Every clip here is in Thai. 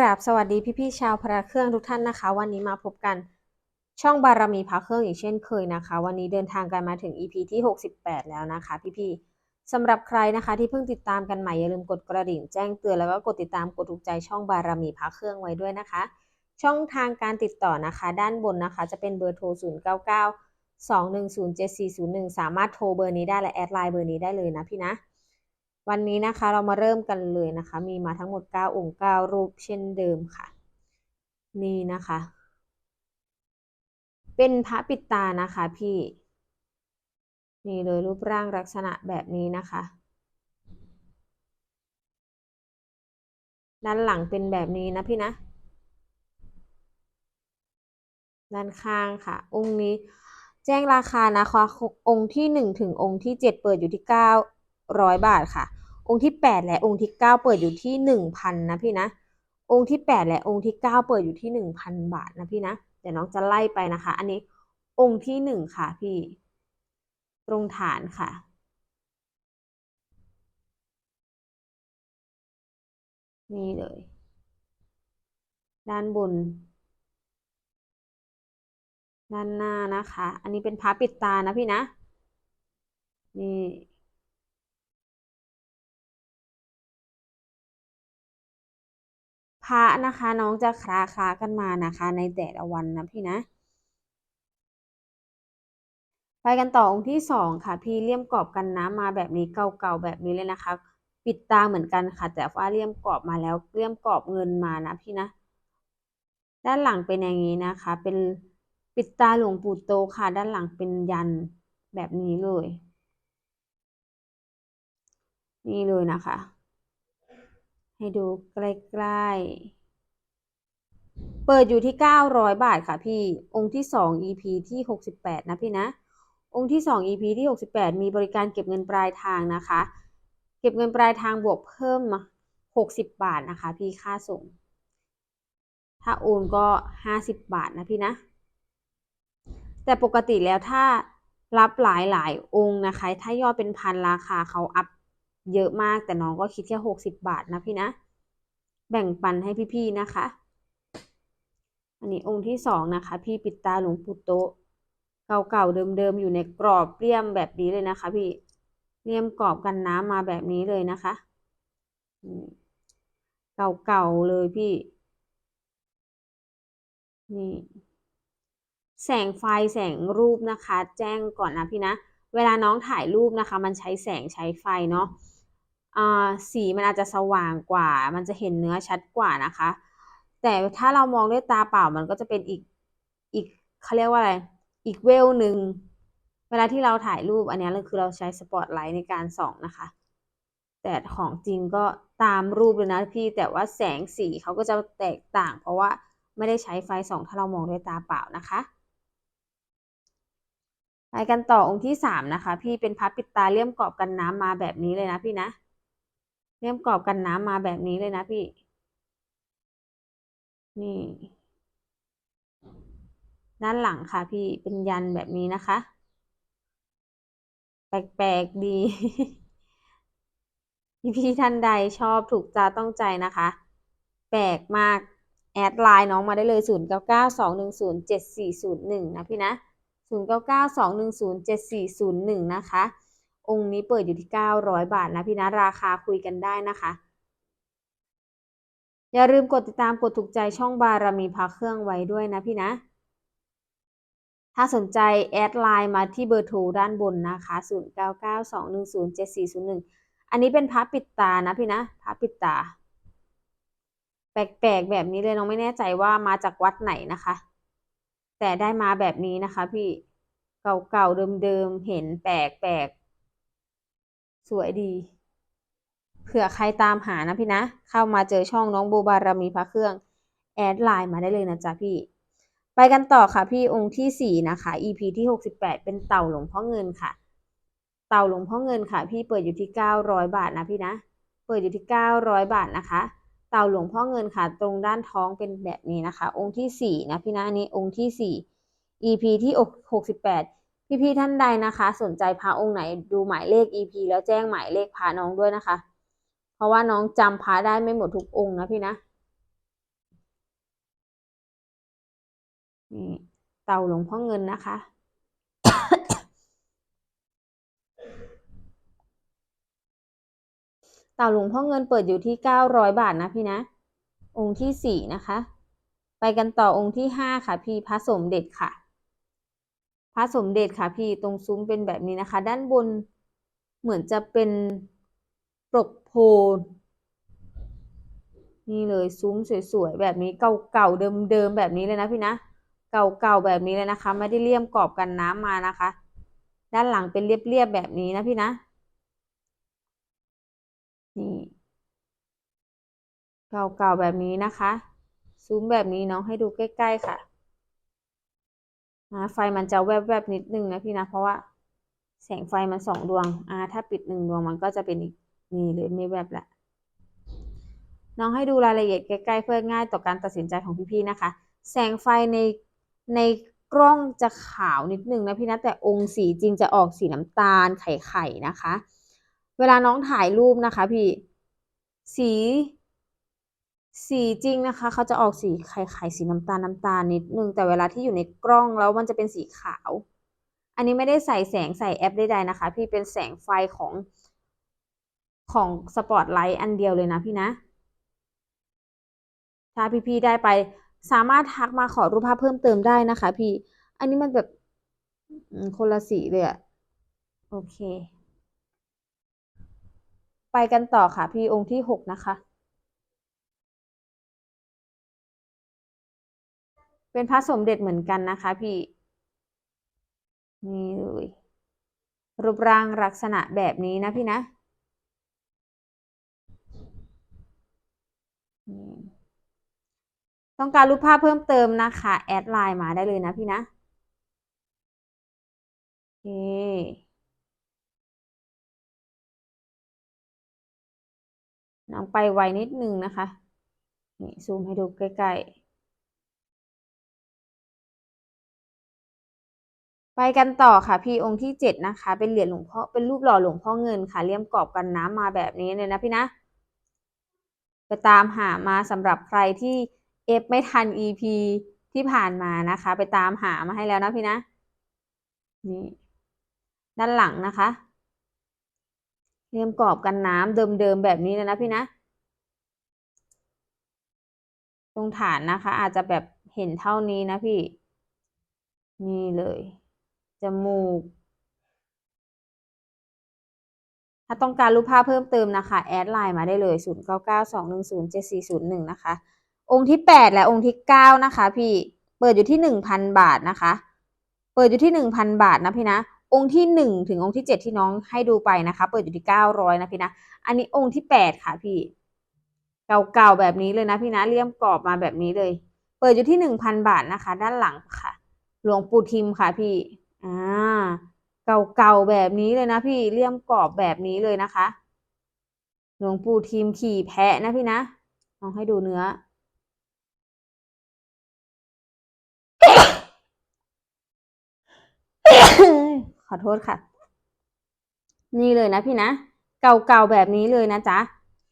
กราบสวัสดีพี่ๆชาวพระเครื่องทุกท่านนะคะ วันนี้มาพบกันช่องบารมีพระเครื่องอย่างเช่นเคยนะคะ วันนี้เดินทางกันมาถึง EP ที่ 68 แล้วนะคะ พี่ๆสำหรับใครนะคะที่เพิ่งติดตามกันใหม่อย่าลืมกดกระดิ่งแจ้งเตือนแล้วก็กดติดตามกดถูกใจช่องบารมีพระเครื่องไว้ด้วยนะคะ ช่องทางการติดต่อนะคะ ด้านบนนะคะ จะเป็นเบอร์โทร 099 210 7401 สามารถโทรเบอร์นี้ได้และแอดไลน์เบอร์นี้ได้เลยนะพี่นะ วันนี้นะคะเรามาเริ่มกันเลยนะคะ มีมาทั้งหมด 9 องค์ 9 รูปเช่นเดิมค่ะ นี่นะคะ เป็นพระปิดตานะคะพี่ นี่เลยรูปร่างลักษณะแบบนี้นะคะ ด้านหลังเป็นแบบนี้นะพี่นะ ด้านข้างค่ะ องค์นี้แจ้งราคานะคะ องค์ที่หนึ่งถึงองค์ที่เจ็ดเปิดอยู่ที่เก้าร้อยบาทค่ะ องค์ที่แปดและองค์ที่เก้าเปิดอยู่ที่หนึ่งพันนะพี่นะ องค์ที่แปดและองค์ที่เก้าเปิดอยู่ที่หนึ่งพันบาทนะพี่นะ เดี๋ยวน้องจะไล่ไปนะคะ อันนี้องค์ที่หนึ่งค่ะพี่ ตรงฐานค่ะ นี่เลย ด้านบน ด้านหน้านะคะ อันนี้เป็นพระปิดตานะพี่นะ นี่ พระนะคะ น้องจะคลาคลากันมานะคะ ในแต่ละวันนะพี่นะไปกันต่อองค์ที่สองค่ะ พี่เลี่ยมกรอบกันน้ำมาแบบนี้เก่าๆแบบนี้เลยนะคะ ปิดตาเหมือนกันค่ะ แต่ว่าเลี่ยมกรอบมาแล้วเลี่ยมกรอบเงินมานะพี่นะ ด้านหลังเป็นอย่างนี้นะคะ เป็นปิดตาหลวงปู่โตค่ะ ด้านหลังเป็นยันแบบนี้เลย นี่เลยนะคะ ให้ดูใกล้ๆ เปิดอยู่ที่ 900 บาทค่ะพี่ องค์ที่ 2 EP ที่ 68 นะพี่นะ องค์ที่ 2 EP ที่ 68 มีบริการเก็บเงินปลายทางนะคะ เก็บเงินปลายทางบวกเพิ่มมา60 บาทนะคะ พี่ค่าส่ง ถ้าโอนก็ 50 บาทนะพี่นะ แต่ปกติแล้วถ้ารับหลายหลายองค์นะคะ ถ้ายอดเป็นพันราคาเขาอัพ เยอะมากแต่น้องก็คิดแค่หกสิบบาทนะพี่นะ แบ่งปันให้พี่ๆนะคะ อันนี้องค์ที่สองนะคะ พี่ปิดตาหลวงปู่โตเก่าๆเดิมๆอยู่ในกรอบเลี่ยมแบบนี้เลยนะคะ พี่เลี่ยมกรอบกันน้ำมาแบบนี้เลยนะคะเก่าๆเลยพี่ นี่ แสงไฟแสงรูปนะคะ แจ้งก่อนนะพี่นะ เวลาน้องถ่ายรูปนะคะ มันใช้แสงใช้ไฟเนาะ สีมันอาจจะสว่างกว่า มันจะเห็นเนื้อชัดกว่านะคะ แต่ถ้าเรามองด้วยตาเปล่ามันก็จะเป็นอีกอีกเขาเรียกว่าอะไร อีกเวลหนึ่ง เวลาที่เราถ่ายรูปอันนี้คือเราใช้สปอตไลท์ในการส่องนะคะ แต่ของจริงก็ตามรูปเลยนะพี่ แต่ว่าแสงสีเขาก็จะแตกต่าง เพราะว่าไม่ได้ใช้ไฟส่อง ถ้าเรามองด้วยตาเปล่านะคะไปกันต่อองค์ที่สามนะคะ พี่เป็นพับปิดตาเลี่ยมกรอบกันน้ำมาแบบนี้เลยนะพี่นะ เลี่ยมกรอบกันน้ำมาแบบนี้เลยนะพี่ นี่ ด้านหลังค่ะพี่เป็นยันแบบนี้นะคะ แปลกๆดีพี่ท่านใดชอบถูกใจต้องใจนะคะ แปลกมากแอดไลน์น้องมาได้เลย 0 9 9 2 1 0 7 4 0 1 นะพี่นะ 0 9 9 2 1 0 7 4 0 1 นะคะ องค์นี้เปิดอยู่ที่ 900 บาทนะพี่นะราคาคุยกันได้นะคะ อย่าลืมกดติดตามกดถูกใจช่องบารมีพาเครื่องไว้ด้วยนะพี่นะ ถ้าสนใจแอดไลน์มาที่เบอร์โทรด้านบนนะคะ 0992107401 อันนี้เป็นพระปิดตานะพี่นะพระปิดตา แปลกๆแบบนี้เลยน้องไม่แน่ใจว่ามาจากวัดไหนนะคะ แต่ได้มาแบบนี้นะคะ พี่เก่าๆเดิมๆเห็นแปลกๆ สวยดี เผื่อใครตามหานะพี่นะ เข้ามาเจอช่องน้องโบบารมีพระเครื่อง แอดไลน์มาได้เลยนะจ๊ะพี่ ไปกันต่อค่ะพี่องค์ที่สี่นะคะ EP ที่หกสิบแปดเป็นเต่าหลวงพ่อเงินค่ะ เต่าหลวงพ่อเงินค่ะ พี่เปิดอยู่ที่เก้าร้อยบาทนะพี่นะ เปิดอยู่ที่เก้าร้อยบาทนะคะเต่าหลวงพ่อเงินค่ะ ตรงด้านท้องเป็นแบบนี้นะคะ องค์ที่สี่นะพี่นะอันนี้องค์ที่สี่ EP ที่หกสิบแปด พี่ๆท่านใดนะคะ สนใจพระองค์ไหนดูหมายเลข EP แล้วแจ้งหมายเลขพระน้องด้วยนะคะ เพราะว่าน้องจำพระได้ไม่หมดทุกองค์นะพี่นะนี่เต่าหลวงพ่อเงินนะคะ เต่าหลวงพ่อเงินเปิดอยู่ที่เก้าร้อยบาทนะพี่นะ องค์ที่สี่นะคะ ไปกันต่อองค์ที่ห้าค่ะ พี่พระสมเด็จค่ะ พระสมเด็จค่ะพี่ตรงซุ้มเป็นแบบนี้นะคะ ด้านบนเหมือนจะเป็นปรกโพนี่เลยซุ้มสวยๆแบบนี้เก่าๆเดิมๆแบบนี้เลยนะพี่นะ เก่าๆแบบนี้เลยนะคะ ไม่ได้เลี่ยมกรอบกันน้ำมานะคะ ด้านหลังเป็นเรียบๆแบบนี้นะพี่นะนี่เก่าๆแบบนี้นะคะ ซุ้มแบบนี้น้องให้ดูใกล้ ๆ ค่ะ นะไฟมันจะแวบๆนิดนึงนะพี่นะ เพราะว่าแสงไฟมันสองดวงอ่าถ้าปิดหนึ่งดวงมันก็จะเป็นอีกนี่เลยไม่แวบละน้องให้ดูรายละเอียดใกล้ๆเพื่อง่ายต่อการตัดสินใจของพี่ๆนะคะ แสงไฟในในกล้องจะขาวนิดนึงนะพี่นะแต่องค์สีจริงจะออกสีน้ำตาลไข่ๆนะคะ เวลาน้องถ่ายรูปนะคะพี่สี สีจริงนะคะ เขาจะออกสีไข่ๆสีน้ำตาลน้ำตาลนิดนึง แต่เวลาที่อยู่ในกล้องแล้วมันจะเป็นสีขาว อันนี้ไม่ได้ใส่แสงใส่แอปใดๆนะคะ พี่เป็นแสงไฟของของสปอตไลท์อันเดียวเลยนะพี่นะ ถ้าพี่ๆได้ไปสามารถทักมาขอรูปภาพเพิ่มเติมได้นะคะ พี่ อันนี้มันแบบคนละสีเลยอะโอเค ไปกันต่อค่ะ พี่องค์ที่หกนะคะ เป็นพระสมเด็จเหมือนกันนะคะพี่นี่เลยรูปร่างลักษณะแบบนี้นะพี่นะต้องการรูปภาพเพิ่มเติมนะคะ แอดไลน์มาได้เลยนะพี่นะโอเคน้องไปไวนิดนึงนะคะ นี่ซูมให้ดูใกล้ๆ ไปกันต่อค่ะพี่องค์ที่เจ็ดนะคะ เป็นเหรียญหลวงพ่อเป็นรูปหล่อหลวงพ่อเงินค่ะเลี่ยมกรอบกันน้ำมาแบบนี้เลยนะพี่นะไปตามหามาสำหรับใครที่เอฟไม่ทัน EP ที่ผ่านมานะคะ ไปตามหามาให้แล้วนะพี่นะนี่ด้านหลังนะคะเลี่ยมกรอบกันน้ำเดิมๆแบบนี้เลยนะพี่นะ ตรงฐานนะคะ อาจจะแบบเห็นเท่านี้นะพี่นี่เลย จมูก ถ้าต้องการรูปภาพเพิ่มเติมนะคะ แอดไลน์มาได้เลย 0 9 9 2 1 0 7 4 0 1 นะคะ องค์ที่ 8 และองค์ที่ 9 นะคะ พี่ เปิดอยู่ที่ 1,000 บาทนะคะ เปิดอยู่ที่ 1,000 บาทนะพี่นะองค์ที่ 1 ถึงองค์ที่ 7 ที่น้องให้ดูไปนะคะ เปิดอยู่ที่ 900 นะพี่นะ อันนี้องค์ที่ 8 ค่ะพี่ เก่าๆแบบนี้เลยนะพี่นะเลี่ยมกรอบมาแบบนี้เลย เปิดอยู่ที่ 1,000 บาทนะคะ ด้านหลังค่ะ หลวงปู่ทิมค่ะพี่ อ่าเก่าๆแบบนี้เลยนะพี่เลี่ยมกรอบแบบนี้เลยนะคะ หลวงปู่ทิมขี่แพะนะพี่นะลองให้ดูเนื้อ ขอโทษค่ะ นี่เลยนะพี่นะ เก่าๆแบบนี้เลยนะจ๊ะ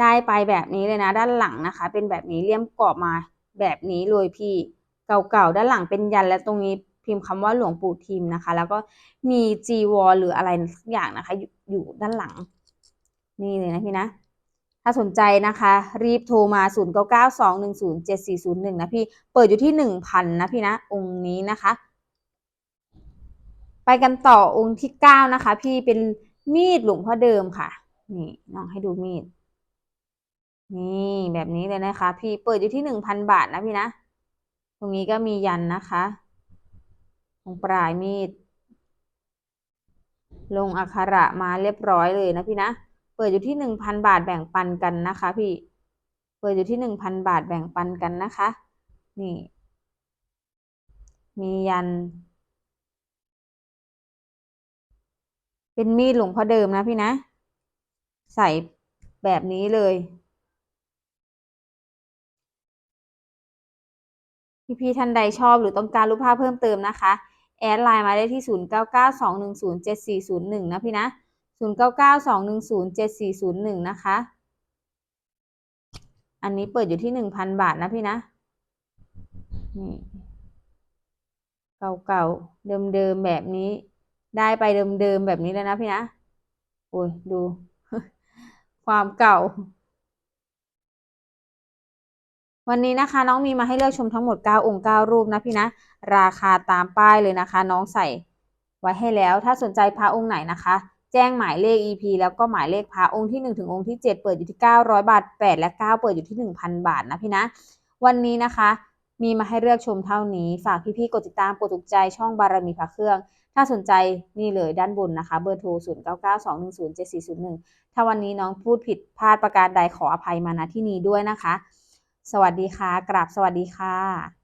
ได้ไปแบบนี้เลยนะ ด้านหลังนะคะ เป็นแบบนี้เลี่ยมกรอบมาแบบนี้เลยพี่ เก่าๆด้านหลังเป็นยันและตรงนี้ พิมพ์คำว่าหลวงปู่ทิมนะคะ แล้วก็มีจีวรหรืออะไรสักอย่างนะคะอยู่อยู่ด้านหลัง นี่เลยนะพี่นะ ถ้าสนใจนะคะ รีบโทรมา 0 9 9 2 1 0 7 4 0 1 นะพี่ เปิดอยู่ที่ 1,000 นะพี่นะ องค์นี้นะคะ ไปกันต่อองค์ที่ 9 นะคะ พี่เป็นมีดหลวงพ่อเดิมค่ะ นี่น้องให้ดูมีด นี่แบบนี้เลยนะคะ พี่เปิดอยู่ที่1,000บาทนะพี่นะ ตรงนี้ก็มียันนะคะ ตรงปลายมีด ลงอักขระมาเรียบร้อยเลยนะพี่นะ เปิดอยู่ที่หนึ่งพันบาทแบ่งปันกันนะคะ พี่ เปิดอยู่ที่หนึ่งพันบาทแบ่งปันกันนะคะ นี่ มียัน เป็นมีดหลวงพ่อเดิมนะพี่นะ ใส่แบบนี้เลยพี่ๆท่านใดชอบหรือต้องการรูปภาพเพิ่มเติมนะคะ แอดไลน์มาได้ที่ 0 9 9 2 1 0 7 4 0 1 นะพี่นะ 0 9 9 2 1 0 7 4 0 1 นะคะ อันนี้เปิดอยู่ที่ 1,000 บาทนะพี่นะ นี่เก่าๆ เดิมๆ แบบนี้ ได้ไปเดิมๆ แบบนี้เลยนะพี่นะ โอ้ยดู ความเก่า วันนี้นะคะน้องมีมาให้เลือกชมทั้งหมด 9 องค์ 9 รูปนะพี่นะ ราคาตามป้ายเลยนะคะ น้องใส่ไว้ให้แล้ว ถ้าสนใจพระองค์ไหนนะคะ แจ้งหมายเลข EP แล้วก็หมายเลขพระองค์ที่ 1 ถึงองค์ที่ 7 เปิดอยู่ที่ 900 บาท 8 และ 9 เปิดอยู่ที่ 1,000 บาทนะพี่นะ วันนี้นะคะ มีมาให้เลือกชมเท่านี้ ฝากพี่ๆกดติดตามกดถูกใจช่องบารมีพระเครื่อง ถ้าสนใจนี่เลยด้านบนนะคะเบอร์โทร0992107401ถ้าวันนี้น้องพูดผิดพลาดประการใดขออภัยมาณที่นี้ด้วยนะคะ สวัสดีค่ะ กราบสวัสดีค่ะ